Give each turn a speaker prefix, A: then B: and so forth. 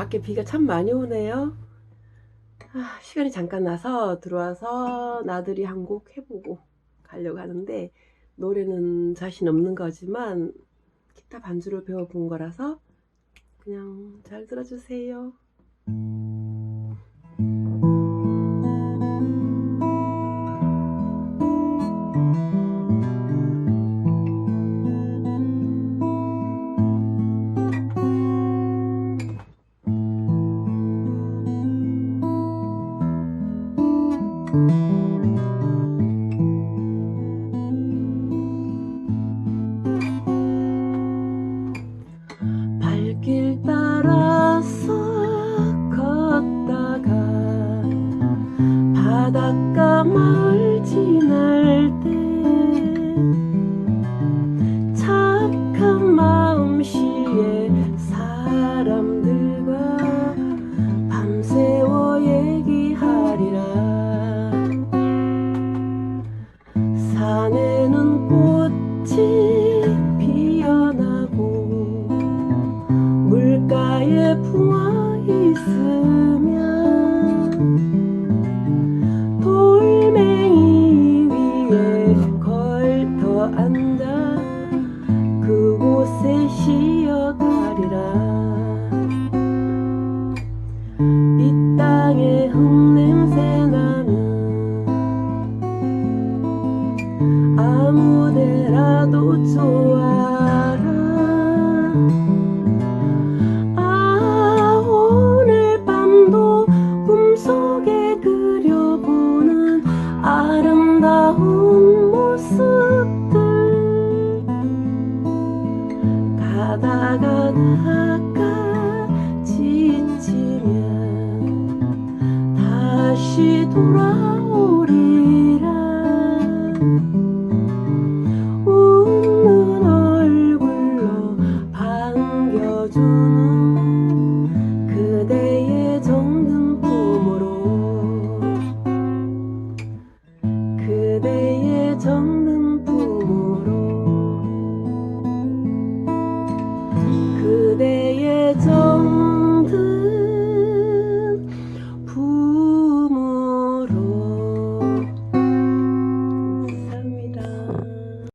A: 밖에 비가 참 많이 오네요. 아, 시간이 잠깐 나서 들어와서 나들이 한 곡 해보고 가려고 하는데 노래는 자신 없는 거지만 기타 반주를 배워본 거라서 그냥 잘 들어주세요. 발길 따라서 걷다가 바닷가 마을 지날 꽃이 피어나고 물가에 붕어 있으 무데라도 좋아라. 아 오늘 밤도 꿈속에 그려보는 아름다운 모습들. 가다가 다가 지치면 다시 돌아오리라 Mama.